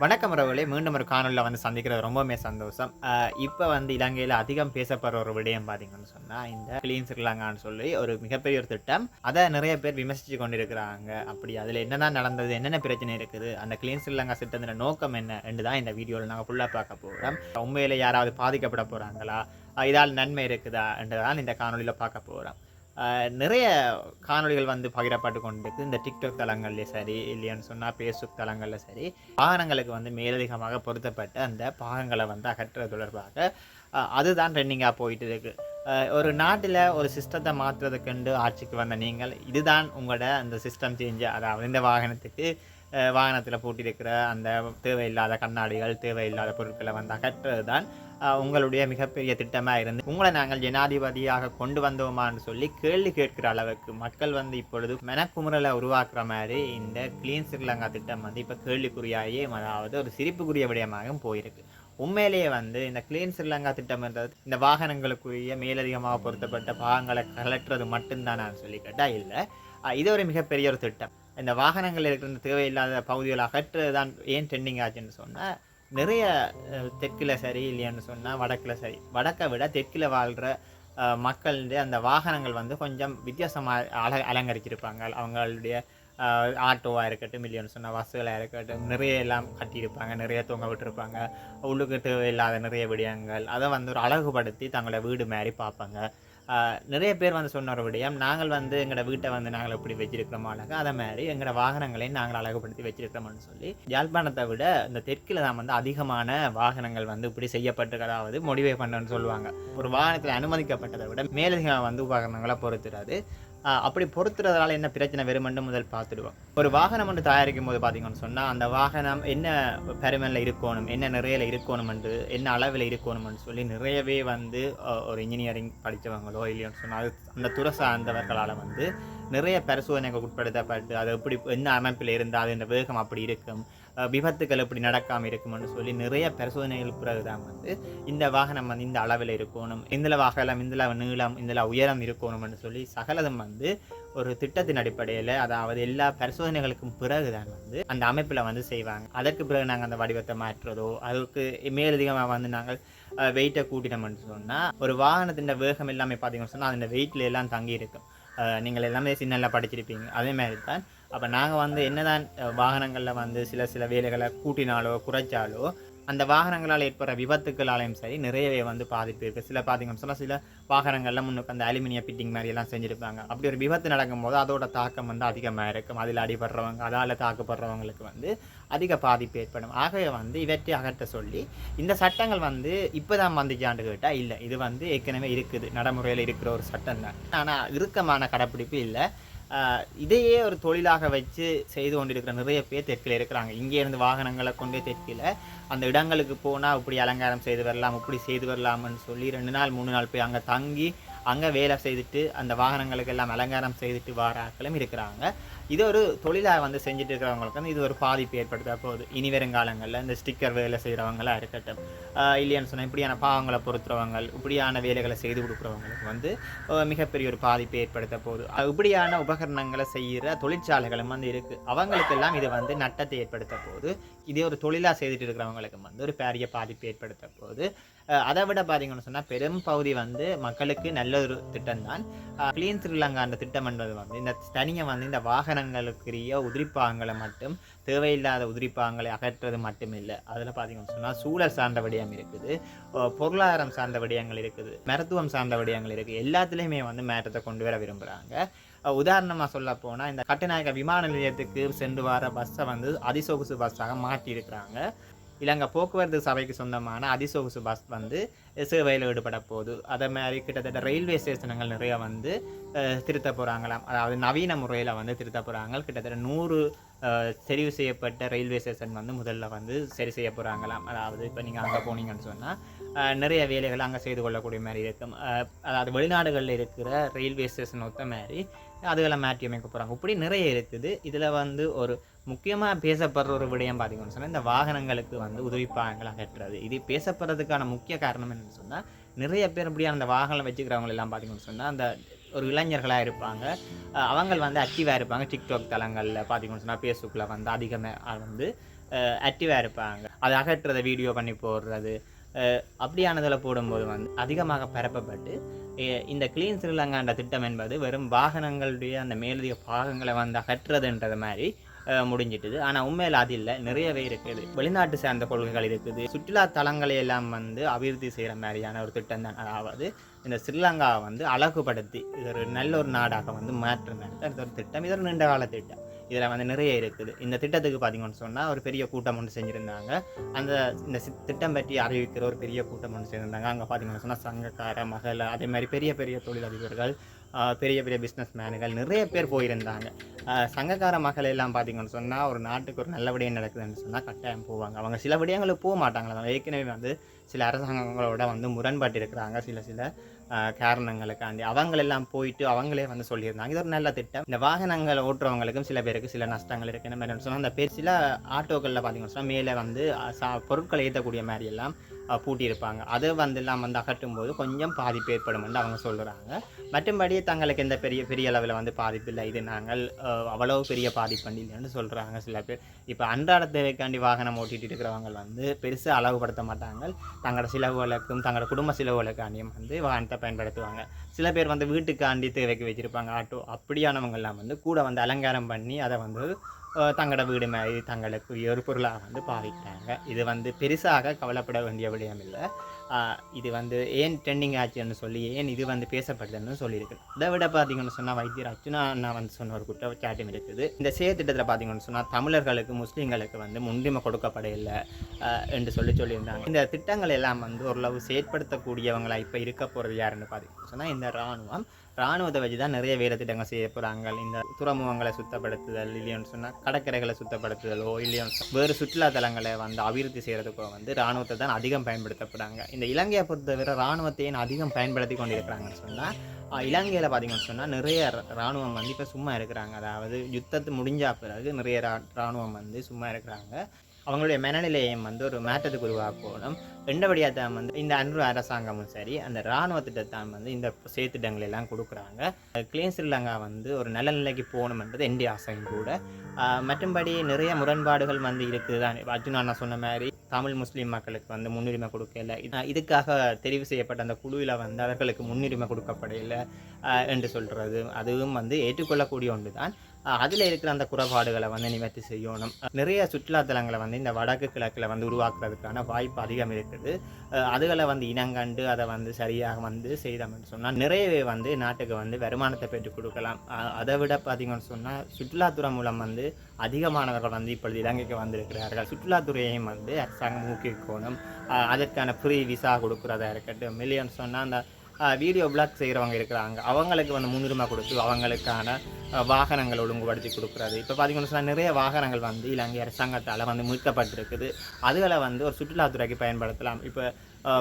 வணக்கம் உறவுகளே மீண்டும் ஒரு காணொலியில் வந்து சந்திக்கிறது ரொம்பவுமே சந்தோஷம். இப்போ வந்து இலங்கையில் அதிகம் பேசப்படுற ஒரு விடயம் பார்த்தீங்கன்னு சொன்னால் இந்த கிளீன் ஸ்ரீலங்கான்னு சொல்லி ஒரு மிகப்பெரிய ஒரு திட்டம். அதை நிறைய பேர் விமர்சித்து கொண்டிருக்கிறாங்க. அப்படி அதில் என்னதான் நடந்தது என்னென்ன பிரச்சனை இருக்குது அந்த கிளீன் ஸ்ரீலங்கா திட்டத்தின் நோக்கம் என்ன என்று தான் இந்த வீடியோவில் நாங்கள் ஃபுல்லாக பார்க்க போகிறோம் உண்மையில் யாராவது பாதிக்கப்பட போகிறாங்களா இதால் நன்மை இருக்குதா என்றுதான் இந்த காணொலியில் பார்க்க போகிறோம் நிறைய காணொளிகள் வந்து பகிரப்பட்டு கொண்டிருக்கு. இந்த டிக்டாக் தளங்கள்லேயும் சரி இல்லையான்னு சொன்னால் ஃபேஸ்புக் தளங்களில் சரி வாகனங்களுக்கு வந்து மேலதிகமாக பொருத்தப்பட்ட அந்த பாகங்களை வந்து அகற்றுறது தொடர்பாக அதுதான் ட்ரெண்டிங்காக போயிட்டு இருக்கு. ஒரு நாட்டில் ஒரு சிஸ்டத்தை மாற்றுறதுக்கெண்டு ஆட்சிக்கு வந்த நீங்கள் இதுதான் உங்களோட அந்த சிஸ்டம் சேஞ்சு அதாவது இந்த வாகனத்துக்கு வாகனத்தில் பூட்டியிருக்கிற அந்த தேவையில்லாத கண்ணாடிகள் தேவையில்லாத பொருட்களை வந்து அகற்றுறது தான் உங்களுடைய மிகப்பெரிய திட்டமாக இருந்து உங்களை நாங்கள் ஜனாதிபதியாக கொண்டு வந்தோமான்னு சொல்லி கேள்வி கேட்கிற அளவுக்கு மக்கள் வந்து இப்பொழுது மெனக்குமுறலை உருவாக்குற மாதிரி இந்த கிளீன் ஸ்ரீலங்கா திட்டம் வந்து இப்போ கேள்விக்குறியாகி அதாவது ஒரு சிரிப்புக்குரிய விடயமாகவும் போயிருக்கு. உண்மையிலேயே வந்து இந்த கிளீன் ஸ்ரீலங்கா திட்டம்ன்றது இந்த வாகனங்களுக்குரிய மேலதிகமாக பொருத்தப்பட்ட பாகங்களை கலட்டுறது மட்டும்தான் நான் சொல்லி கேட்டால் இல்லை. இது ஒரு மிகப்பெரிய ஒரு திட்டம். இந்த வாகனங்கள் இருக்கிற தேவையில்லாத பகுதிகளை அகற்றுறது தான் ஏன் ட்ரெண்டிங் ஆச்சுன்னு சொன்னால் நிறைய தெற்கில் சரி இல்லையான்னு சொன்னால் வடக்கில் சரி. வடக்கை விட தெற்கில் வாழ்கிற மக்களுடைய அந்த வாகனங்கள் வந்து கொஞ்சம் வித்தியாசமாக அல அலங்கரிச்சிருப்பாங்க. அவங்களுடைய ஆட்டோவாக இருக்கட்டும் மில்லியன் சொன்ன பஸ்ஸுகளாக இருக்கட்டும் நிறைய எல்லாம் கட்டியிருப்பாங்க. நிறைய தொங்க விட்டுருப்பாங்க. உள்ளுக்கு தேவையில்லாத நிறைய விடயங்கள். அதை வந்து ஒரு அழகுபடுத்தி தங்களோட வீடு மாதிரி பார்ப்பாங்க. நிறைய பேர் வந்து சொன்ன ஒரு விடயம் நாங்கள் வந்து எங்களோட வீட்டை வந்து நாங்கள் எப்படி வச்சிருக்கிறோமோ அழகு அதை மாதிரி எங்களோட வாகனங்களையும் நாங்கள் அழகுபடுத்தி வச்சிருக்கிறோம்னு சொல்லி யாழ்ப்பாணத்தை விட இந்த தெற்கில் தான் வந்து அதிகமான வாகனங்கள் வந்து இப்படி செய்யப்பட்டு அதாவது மொடிவே பண்ணணும்னு சொல்லுவாங்க. ஒரு வாகனத்தில் அனுமதிக்கப்பட்டதை விட மேலதிகம் வந்து உபகரணங்களை பொறுத்துறாது அப்படி பொறுத்துறதுனால என்ன பிரச்சனை வருமென்று முதல் பார்த்துடுவோம். ஒரு வாகனம் ஒன்று தயாரிக்கும் போது பார்த்தீங்கன்னு சொன்னால் அந்த வாகனம் என்ன பெருமனில் இருக்கணும் என்ன நிறையல இருக்கணும் என்று என்ன அளவில் இருக்கணும்னு சொல்லி நிறையவே வந்து ஒரு இன்ஜினியரிங் படித்தவங்களோ இல்லையோன்னு சொன்னால் அது அந்த துறை சார்ந்தவர்களால் வந்து நிறைய பரிசோதனைகள் உட்படுத்தப்பட்டு அது எப்படி என்ன அமைப்பில் இருந்தால் அது இந்த வேகம் அப்படி இருக்கும். விபத்துக்கள் எப்படி நடக்காமல் இருக்கும்னு சொல்லி நிறைய பரிசோதனைகள் பிறகு தான் வந்து இந்த வாகனம் வந்து இந்த அளவில் இருக்கணும் இதில் வாகனம் இதில் நீளம் இதில் உயரம் இருக்கணும்னு சொல்லி சகலதும் வந்து ஒரு திட்டத்தின் அடிப்படையில் அதாவது எல்லா பரிசோதனைகளுக்கும் பிறகு தான் வந்து அந்த அமைப்பில் வந்து செய்வாங்க. அதற்கு பிறகு நாங்கள் அந்த வடிவத்தை மாற்றுறதோ அதுக்கு மேலதிகமாக வந்து நாங்கள் வெயிட்டை கூட்டினோம்னு சொன்னால் ஒரு வாகனத்தின் வேகம் எல்லாமே பார்த்தீங்கன்னு சொன்னால் அந்த வெயிட்ல எல்லாம் தங்கி இருக்கும் நீங்கள் எல்லாமே சின்னல படிச்சிருப்பீங்க. அதே மாதிரி தான் அப்போ நாங்கள் வந்து என்னதான் வாகனங்களில் வந்து சில சில வேலைகளை கூட்டினாலோ குறைச்சாலோ அந்த வாகனங்களால் ஏற்படுற விபத்துக்களாலையும் சரி நிறையவே வந்து பாதிப்பு இருக்குது சில பார்த்தீங்கன்னு சொன்னால் சில வாகனங்களில் முன்னுக்கு அந்த அலுமினிய பிட்டிங் மாதிரி எல்லாம் செஞ்சுருப்பாங்க. அப்படி ஒரு விபத்து நடக்கும்போது அதோட தாக்கம் வந்து அதிகமாக இருக்கும். அதில் அடிபடுறவங்க அதால் தாக்கப்படுறவங்களுக்கு வந்து அதிக பாதிப்பு ஏற்படும். ஆகவே வந்து இவற்றை அகற்ற சொல்லி இந்த சட்டங்கள் வந்து இப்போ தான் வந்துச்சாண்டு கேட்டால் இல்லை. இது வந்து ஏற்கனவே இருக்குது. நடைமுறையில் இருக்கிற ஒரு சட்டம் தான். ஆனால் இறுக்கமான கடைப்பிடிப்பு இல்லை. இதையே ஒரு தொழிலாக வச்சு செய்து கொண்டிருக்கிற நிறைய பேர் தெற்கில் இருக்கிறாங்க. இங்கே இருந்து வாகனங்களை கொண்டே தெற்கில் அந்த இடங்களுக்கு போனால் இப்படி அலங்காரம் செய்து வரலாம் இப்படி செய்து வரலாம்னு சொல்லி ரெண்டு நாள் மூணு நாள் போய் அங்கே தங்கி அங்கே வேலை செய்துட்டு அந்த வாகனங்களுக்கு எல்லாம் அலங்காரம் செய்துட்டு வர ஆட்களும் இருக்கிறாங்க. இது ஒரு தொழிலாக வந்து செஞ்சுட்டு இருக்கிறவங்களுக்கு வந்து இது ஒரு பாதிப்பு ஏற்படுத்த போகுது. இனி வருங்காலங்களில் இந்த ஸ்டிக்கர் வேலை செய்கிறவங்களாக இருக்கட்டும் ஆஹ் இல்லையான்னு சொன்னால் இப்படியான பாவங்களை பொறுத்துறவங்க இப்படியான வேலைகளை செய்து கொடுக்குறவங்களுக்கு வந்து மிகப்பெரிய ஒரு பாதிப்பை ஏற்படுத்த போகுது. இப்படியான உபகரணங்களை செய்கிற தொழிற்சாலைகளும் வந்து இருக்குது அவங்களுக்கெல்லாம் இது வந்து நட்டத்தை ஏற்படுத்த போகுது. இதே ஒரு தொழிலாக செய்துட்டு இருக்கிறவங்களுக்கு வந்து ஒரு பெரிய பாதிப்பு ஏற்படுத்த போகுது. அதை விட பார்த்தீங்கன்னு சொன்னால் பெரும் பகுதி வந்து மக்களுக்கு நல்ல ஒரு திட்டம் தான் கிளீன் அந்த திட்டம் என்பது வந்து இந்த தனியாக வந்து இந்த வாகனங்களுக்குரிய உதிரிப்பாகங்களை மட்டும் தேவையில்லாத உதிரிப்பாகங்களை அகற்றுறது மட்டும் இல்லை அதில் பார்த்தீங்கன்னு சொன்னால் சூழல் சார்ந்த விடயம் இருக்குது பொருளாதாரம் சார்ந்த விடயங்கள் இருக்குது மருத்துவம் சார்ந்த விடயங்கள் இருக்குது. எல்லாத்துலேயுமே வந்து மேட்டத்தை கொண்டு வர விரும்புகிறாங்க உதாரணமாக சொல்ல போனால் இந்த கட்டுநாயக்க விமான நிலையத்துக்கு சென்று வர பஸ்ஸை வந்து அதிசொகுசு பஸ்ஸாக மாற்றியிருக்கிறாங்க. இலங்கை போக்குவரத்து சபைக்கு சொந்தமான அதிசொகுசு பஸ் வந்து சேவையில் ஈடுபட போகுது. அதே மாதிரி கிட்டத்தட்ட ரயில்வே ஸ்டேஷனங்கள் நிறைய வந்து திருத்த போகிறாங்களாம் அதாவது நவீன முறையில் வந்து திருத்த போகிறாங்க கிட்டத்தட்ட நூறு தெரிவு செய்யப்பட்ட ரயில்வே ஸ்டேஷன் வந்து முதல்ல வந்து சரி செய்ய போகிறாங்களாம் அதாவது இப்போ நீங்கள் அங்கே போனீங்கன்னு சொன்னால் நிறைய வேலைகள் அங்கே செய்து கொள்ளக்கூடிய மாதிரி இருக்கும். அதாவது வெளிநாடுகளில் இருக்கிற ரயில்வே ஸ்டேஷன் ஒத்த மாதிரி அதுகளை மாற்றி அமைக்க போகிறாங்க இப்படி நிறைய இருக்குது. இதில் வந்து ஒரு முக்கியமாக பேசப்படுற ஒரு விடயம் பார்த்தீங்கன்னு சொன்னால் இந்த வாகனங்களுக்கு வந்து உதவிப்பாகங்கள் கட்டுறது இது பேசப்படுறதுக்கான முக்கிய காரணம் என்னன்னு சொன்னால் நிறைய பேர் இப்படியான அந்த வாகனம் வச்சுக்கிறவங்க எல்லாம் பார்த்தீங்கன்னு சொன்னால் அந்த ஒரு இளைஞர்களாக இருப்பாங்க. அவங்க வந்து ஆக்டிவாக இருப்பாங்க. டிக்டாக் தளங்களில் பார்த்தீங்கன்னு சொன்னால் ஃபேஸ்புக்கில் வந்து அதிகமாக வந்து ஆக்டிவாக இருப்பாங்க. அதை அகற்றுறதை வீடியோ பண்ணி போடுறது அப்படியானதில் போடும்போது வந்து அதிகமாக பரப்பப்பட்டு இந்த கிளீன் ஸ்ரீலங்கான்ற திட்டம் என்பது வெறும் வாகனங்களுடைய அந்த மேலதிக பாகங்களை வந்து அகற்றுறதுன்றது மாதிரி முடிஞ்சிட்டுது. ஆனால் உண்மையில் அது இல்லை. நிறையவே இருக்குது. வெளிநாட்டு சார்ந்த கொள்கைகள் இருக்குது. சுற்றுலா தலங்களை எல்லாம் வந்து அபிவிருத்தி செய்கிற மாதிரியான ஒரு திட்டம் தான். அதாவது இந்த ஸ்ரீலங்காவை வந்து அழகுபடுத்தி இது ஒரு நல்ல ஒரு நாடாக வந்து மாற்றுனது ஒரு திட்டம். இது ஒரு நீண்ட கால திட்டம். இதில் வந்து நிறைய இருக்குது. இந்த திட்டத்துக்கு பார்த்தீங்கன்னு சொன்னால் ஒரு பெரிய கூட்டம் ஒன்று செஞ்சுருந்தாங்க. அந்த இந்த சி- திட்டம் பற்றி அறிவிக்கிற ஒரு பெரிய கூட்டம் ஒன்று செஞ்சுருந்தாங்க. அங்கே பார்த்தீங்கன்னு சொன்னால் சங்கக்கார மகள் அதே மாதிரி பெரிய பெரிய தொழிலதிபர்கள் பெரிய பெரிய பிஸ்னஸ் மேனுகள் நிறைய பேர் போயிருந்தாங்க. சங்கக்கார மகள் எல்லாம் பார்த்தீங்கன்னு சொன்னால் ஒரு நாட்டுக்கு ஒரு நல்ல விடயம் நடக்குதுன்னு சொன்னால் கட்டாயம் போவாங்க. அவங்க சில விடயங்களுக்கு போக மாட்டாங்களா ஏற்கனவே வந்து சில அரசாங்கங்களோட வந்து முரண்பட்டு இருக்கிறாங்க சில சில காரணங்களுக்காண்டி அவங்களெல்லாம் போயிட்டு அவங்களே வந்து சொல்லியிருந்தாங்க. இது ஒரு நல்ல திட்டம். இந்த வாகனங்கள் ஓட்டுறவங்களுக்கும் சில பேருக்கு சில நஷ்டங்கள் இருக்கு. என்ன மாதிரி சொன்னால் அந்த பேர் சில ஆட்டோக்களில் பார்த்தீங்கன்னு சொன்னால் மேலே வந்து சா- பொருட்களை ஏற்றக்கூடிய மாதிரி எல்லாம் பூட்டியிருப்பாங்க. அது வந்து இல்லாமல் வந்து அகற்றும் போது கொஞ்சம் பாதிப்பு ஏற்படும் என்று அவங்க சொல்கிறாங்க மற்றும்படி தங்களுக்கு எந்த பெரிய பெரிய அளவில் வந்து பாதிப்பு இல்லை. இது நாங்கள் அவ்வளோ பெரிய பாதிப்பு இல்லைன்னு சொல்கிறாங்க சில பேர். இப்போ அன்றாட தேவைக்காண்டி வாகனம் ஓட்டிகிட்டு இருக்கிறவங்க வந்து பெருசாக அளவுபடுத்த மாட்டாங்க. தங்களோட செலவுகளுக்கும் தங்களோட குடும்ப செலவுகளுக்காண்டியும் வந்து வாகனத்தை பயன்படுத்துவாங்க. சில பேர் வந்து வீட்டுக்காண்டி தேவைக்கு வச்சுருப்பாங்க. ஆட்டோ அப்படியானவங்கெல்லாம் வந்து கூட வந்து அலங்காரம் பண்ணி அதை வந்து தங்களோட வீடு மாதிரி தங்களுக்கு ஒரு பொருளாக வந்து பாவிக்கிறாங்க இது வந்து பெருசாக கவலைப்பட வேண்டிய விடயம் இல்லை இது வந்து ஏன் ட்ரெண்டிங் ஆச்சுன்னு சொல்லி ஏன் இது வந்து பேசப்படுதுன்னு சொல்லியிருக்கு இதை விட பார்த்தீங்கன்னு சொன்னால் வைத்தியர் அர்ச்சுனா அண்ணா வந்து சொன்ன ஒரு குற்றச்சாட்டும் இருக்குது இந்த செயற்திட்டத்தில் பார்த்தீங்கன்னு சொன்னால் தமிழர்களுக்கு முஸ்லீம்களுக்கு வந்து முன்னுரிமை கொடுக்கப்பட இல்லை என்று சொல்லி சொல்லியிருந்தாங்க இந்த திட்டங்கள் எல்லாம் வந்து ஓரளவு செயற்படுத்தக்கூடியவங்களாக இப்போ இருக்க போகிறது யாருன்னு பார்த்தீங்கன்னு சொன்னால் இந்த இராணுவம் இராணுவத்தை வச்சு தான் நிறைய வேலை திட்டங்கள் செய்ய போகிறாங்க இந்த துறைமுகங்களை சுத்தப்படுத்துதல் இல்லையோன்னு சொன்னால் கடற்கரைகளை சுத்தப்படுத்துதலோ இல்லையோன்னு வேறு சுற்றுலா தலங்களை வந்து அபிவிருத்தி செய்கிறதுக்கோ வந்து இராணுவத்தை தான் அதிகம் பயன்படுத்தப்படுறாங்க இந்த இலங்கையை பொறுத்தவரை இராணுவத்தையும் அதிகம் பயன்படுத்தி கொண்டு இருக்கிறாங்கன்னு சொன்னால் இலங்கையில் பார்த்தீங்கன்னு சொன்னால் நிறைய ராணுவம் இராணுவம் வந்து இப்போ சும்மா இருக்கிறாங்க. அதாவது யுத்தத்து முடிஞ்ச பிறகு நிறைய ரா இராணுவம் வந்து சும்மா இருக்கிறாங்க. அவங்களுடைய மனநிலையம் வந்து ஒரு மாற்றத்துக்கு உருவாக்கணும். ரெண்டபடியாக தான் வந்து இந்த அன்று அரசாங்கமும் சரி அந்த இராணுவ திட்டத்தான் வந்து இந்த செயற்திட்டங்கள் எல்லாம் கொடுக்குறாங்க. கிளீன் ஸ்ரீலங்கா வந்து ஒரு நல்ல நிலைக்கு போகணுன்றது என்னுடைய ஆசையும் கூட. மற்றும்படி நிறைய முரண்பாடுகள் வந்து இருக்குது. தான் அர்ஜுன் நான் சொன்ன மாதிரி தமிழ் முஸ்லீம் மக்களுக்கு வந்து முன்னுரிமை கொடுக்கல. இதுக்காக தெரிவு செய்யப்பட்ட அந்த குழுவில் வந்து அவர்களுக்கு முன்னுரிமை கொடுக்கப்படலை என்று சொல்கிறது அதுவும் வந்து ஏற்றுக்கொள்ளக்கூடிய ஒன்று தான் அதில் இருக்கிற அந்த குறைபாடுகளை வந்து நிவர்த்தி செய்யணும். நிறைய சுற்றுலாத்தலங்களை வந்து இந்த வடக்கு கிழக்கில் வந்து உருவாக்குறதுக்கான வாய்ப்பு அதிகம் இருக்குது. அதுகளை வந்து இனங்கண்டு அதை வந்து சரியாக வந்து செய்தோம்னு சொன்னால் நிறையவே வந்து நாட்டுக்கு வந்து வருமானத்தை பெற்றுக் கொடுக்கலாம். அதை விட பார்த்திங்கன்னு சொன்னால் சுற்றுலாத்துறை மூலம் வந்து அதிகமானவர்கள் வந்து இப்பொழுது இலங்கைக்கு வந்திருக்கிறார்கள். சுற்றுலாத்துறையையும் வந்து அரசாங்கம் ஊக்குவிக்கணும். அதற்கான ஃப்ரீ விசா கொடுக்குறதா இருக்கட்டும். மில்லியன் சொன்னால் அந்த வீடியோ பிளாக் செய்கிறவங்க இருக்கிறாங்க. அவங்களுக்கு வந்து முன்னுரிமை கொடுத்து அவங்களுக்கான வாகனங்கள் ஒழுங்குபடுத்தி கொடுக்குறது. இப்போ பார்த்தீங்கன்னு சொன்னால் நிறைய வாகனங்கள் வந்து இலங்கை அரசாங்கத்தால் வந்து மீட்கப்பட்டிருக்குது. அதுகளை வந்து ஒரு சுற்றுலாத்துறைக்கு பயன்படுத்தலாம். இப்போ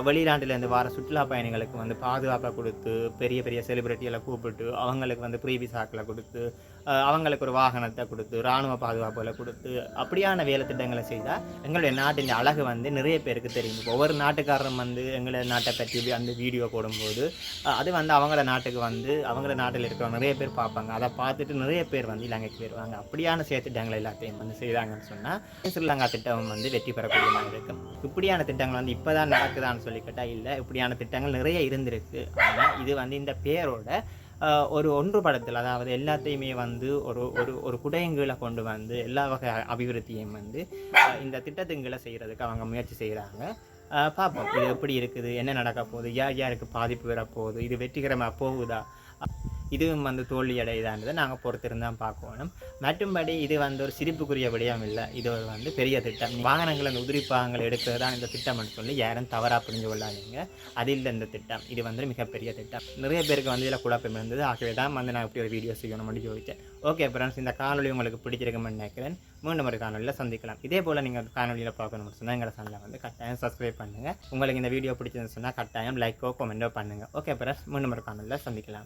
வெளிநாட்டிலேருந்து வர சுற்றுலா பயணிகளுக்கு வந்து பாதுகாப்பை கொடுத்து பெரிய பெரிய செலிபிரிட்டிகளை கூப்பிட்டு அவங்களுக்கு வந்து ப்ரீ விசாக்களை கொடுத்து அவங்களுக்கு ஒரு வாகனத்தை கொடுத்து இராணுவ பாதுகாப்புகளை கொடுத்து அப்படியான வேலை திட்டங்களை செய்தால் எங்களுடைய நாட்டின் அழகு வந்து நிறைய பேருக்கு தெரியும். ஒவ்வொரு நாட்டுக்காரரும் வந்து எங்களுடைய நாட்டை பற்றி அந்த வீடியோ போடும்போது அது வந்து அவங்கள நாட்டுக்கு வந்து அவங்கள நாட்டில் இருக்கிற நிறைய பேர் பார்ப்பாங்க. அதை பார்த்துட்டு நிறைய பேர் வந்து இலங்கைக்கு போயிடுவாங்க அப்படியான செயற்திட்டங்கள் எல்லாத்தையும் வந்து செய்தாங்கன்னு சொன்னால் ஸ்ரீலங்கா திட்டம் வந்து வெற்றி பெறக்கூடிய இருக்கும். இப்படியான திட்டங்கள் வந்து இப்போ தான் நடக்குதான்னு சொல்லி கேட்டால் இல்லை இப்படியான திட்டங்கள் நிறைய இருந்திருக்கு. ஆனால் இது வந்து இந்த பேரோட ஒரு ஒரு ஒன்றுபடத்தில் அதாவது எல்லாத்தையுமே வந்து ஒரு ஒரு ஒரு குடையங்களை கொண்டு வந்து எல்லா வகை அபிவிருத்தியும் வந்து இந்த திட்டத்துங்களை செய்கிறதுக்கு அவங்க முயற்சி செய்கிறாங்க பார்ப்போம். இது எப்படி இருக்குது? என்ன நடக்க போகுது? யார் யாருக்கு பாதிப்பு வரப்போகுது? இது வெற்றிகரமாக போகுதா? இதுவும் வந்து தோல்வி அடையுதான்றதை நாங்கள் பொறுத்திருந்தான் பார்க்கணும் மற்றும்படி இது வந்து ஒரு சிரிப்புக்குரிய விடயம் இல்லை. இது ஒரு வந்து பெரிய திட்டம். வாகனங்கள் அந்த உதிரிப்பாகங்கள் எடுக்கிறது தான் இந்த திட்டம்னு சொல்லி யாரும் தவறாக புரிஞ்சு கொள்ளாதீங்க. அது இல்லை இந்த திட்டம். இது வந்து மிகப்பெரிய திட்டம். நிறைய பேருக்கு வந்து இதில் குழப்பம் இருந்தது. ஆகவே தான் வந்து நான் இப்படி ஒரு வீடியோ செய்யணும் அப்படின்னு யோசிச்சேன். ஓகே ஃப்ரெண்ட்ஸ் இந்த காணொலி உங்களுக்கு பிடிச்சிருக்குமென்னு நினைக்கிறேன். மீண்டும் ஒரு காணொலியில் சந்திக்கலாம். இதே போல் நீங்கள் காணொலியில் பார்க்கணும்னு சொன்னால் எங்களை சேனலை வந்து கட்டாயம் சப்ஸ்கிரைப் பண்ணுங்கள் உங்களுக்கு இந்த வீடியோ பிடிச்சிருந்து சொன்னால் கட்டாயம் லைக்கோ கமெண்டோ பண்ணுங்கள் ஓகே ஃப்ரெண்ட்ஸ் மீண்டும் ஒரு காணொலியில் சந்திக்கலாம்.